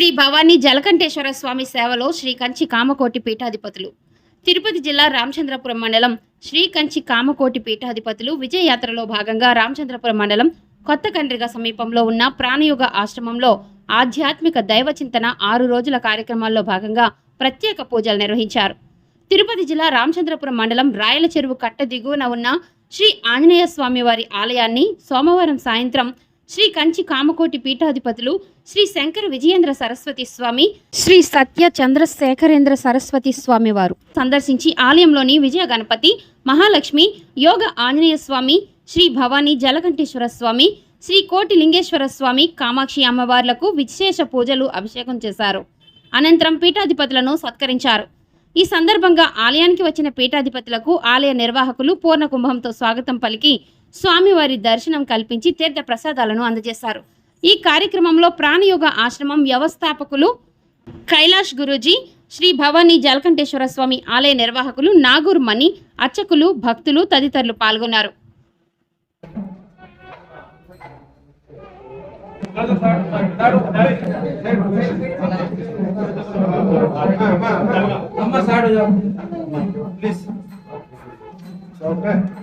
శ్రీ భవానీ జలకంఠేశ్వర స్వామి సేవలో శ్రీ కంచి కామకోటి పీఠాధిపతులు. తిరుపతి జిల్లా రామచంద్రపురం మండలం శ్రీ కంచి కామకోటి పీఠాధిపతులు విజయయాత్రలో భాగంగా రామచంద్రపురం మండలం కొత్త కండ్రిగ సమీపంలో ఉన్న ప్రాణయోగ ఆశ్రమంలో ఆధ్యాత్మిక దైవ చింతన ఆరు రోజుల కార్యక్రమాల్లో భాగంగా ప్రత్యేక పూజలు నిర్వహించారు. తిరుపతి జిల్లా రామచంద్రపురం మండలం రాయల చెరువు కట్ట దిగువన ఉన్న శ్రీ ఆంజనేయ స్వామివారి ఆలయాన్ని సోమవారం సాయంత్రం శ్రీ కంచి కామకోటి పీఠాధిపతులు శ్రీ శంకర విజయేంద్ర సరస్వతి స్వామి శ్రీ సత్య చంద్రశేఖరేంద్ర సరస్వతి స్వామి వారు. సందర్శించి ఆలయంలోని విజయ గణపతి మహాలక్ష్మి యోగ ఆంజనేయ స్వామి శ్రీ భవానీ జలకంఠేశ్వర స్వామి శ్రీ కోటి లింగేశ్వర స్వామి కామాక్షి అమ్మవార్లకు విశేష పూజలు అభిషేకం చేశారు. అనంతరం పీఠాధిపతులను సత్కరించారు. ఈ సందర్భంగా ఆలయానికి వచ్చిన పీఠాధిపతులకు ఆలయ నిర్వాహకులు పూర్ణ కుంభంతో స్వాగతం పలికి స్వామివారి దర్శనం కల్పించి తీర్థ ప్రసాదాలను అందజేశారు ఈ కార్యక్రమంలో ప్రాణయోగ ఆశ్రమం వ్యవస్థాపకులు కైలాష్ గురూజీ శ్రీ భవానీ జలకంఠేశ్వర స్వామి ఆలయ నిర్వాహకులు నాగూర్ మణి అర్చకులు భక్తులు తదితరులు పాల్గొన్నారు అమ్మ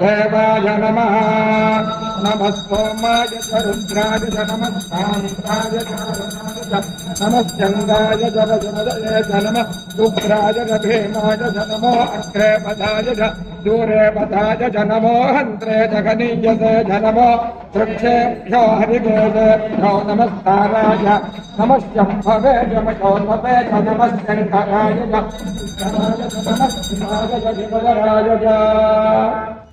देवाय नम। नमः सोमाय च रुद्राय च नमः शान्ताय नमश्चन्दाय च नम। च नमः रुद्राय भीमाय च नमो अग्रे पदाय च दूरे पदाय च नमो हन्त्रे जगनीयसे च नमो वृक्षेभ्यो हरिगेदे भ्यो नमस्काराय नमश्चम्भवे जमशोभवे च नमश्चङ्कराय च। नमः शिवाय च।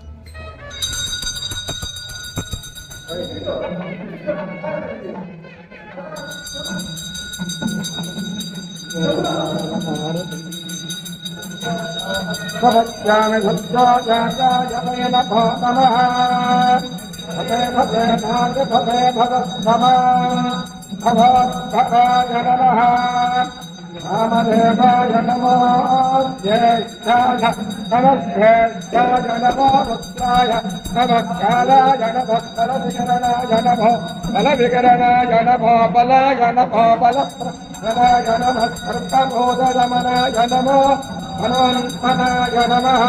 भक्त्यामि भक्त्याचार्यायन भो नमः भवे भवे भाग भवे भगव नमः भव भवाय नमः। रामदेवाय नमो ज्येष्ठाय नमस्तेष्ठाय नमो रुद्राय नमः कालाय नमः बलविकरणाय नमो बलविकरणाय नमो बलाय नमो बलप्रदाय नमः सर्वभूतरमणाय नमो हनुमन्मनाय नमः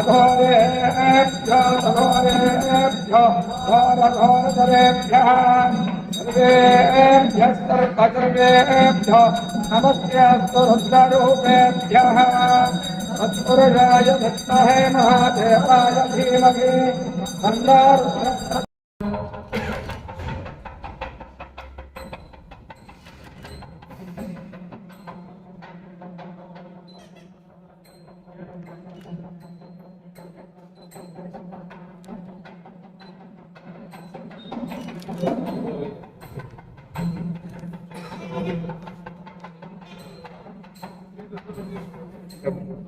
अघोरेभ्यो अघोरेभ्यो घोरघोरतरेभ्यः सर्वेभ्यस्तर्कसर्वेभ्य नमस्तेऽस्तु रुद्ररूपेभ्यः महादेवाय धीमहि भण्डारुष्ण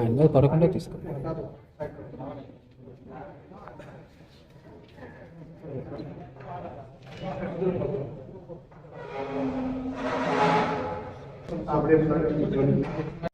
అన్నీ పడకుండా తీసుకో આપણે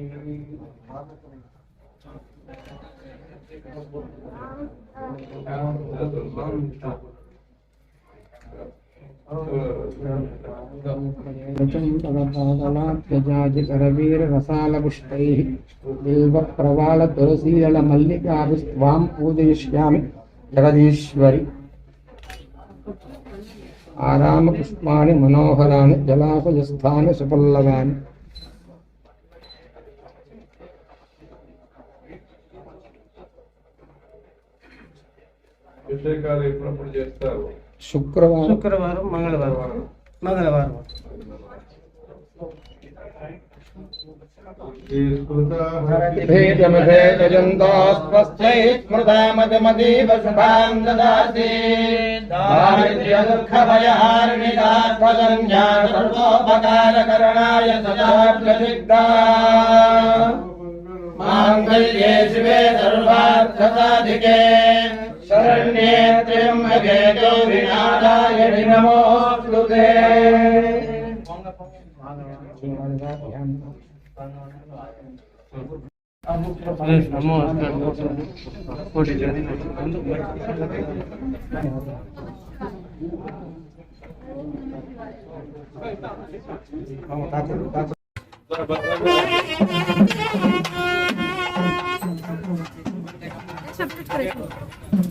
रवीररसालपुष्टैः बिल्वप्रवालतुलसीदलमल्लिकाभिस्त्वां पूजयिष्यामि। मनोहरा आरामपुष्पाणि मनोहराणि అభిషేకాలు ఎప్పుడప్పుడు చేస్తారు? శుక్రవారం. శుక్రవారం మంగళవారం. మంగళవారం. భేదమభేదజంతోస్వస్థై స్మృతామతమదీవ శుభాం దదాసి దారిద్ర్య దుఃఖ భయహారిణి దాత్మజన్యా సర్వోపకారకరణాయ సదా ప్రసిద్ధా మాంగళ్యే శివే సర్వార్థసాధికే శరణ్యే త్ర్యంబకే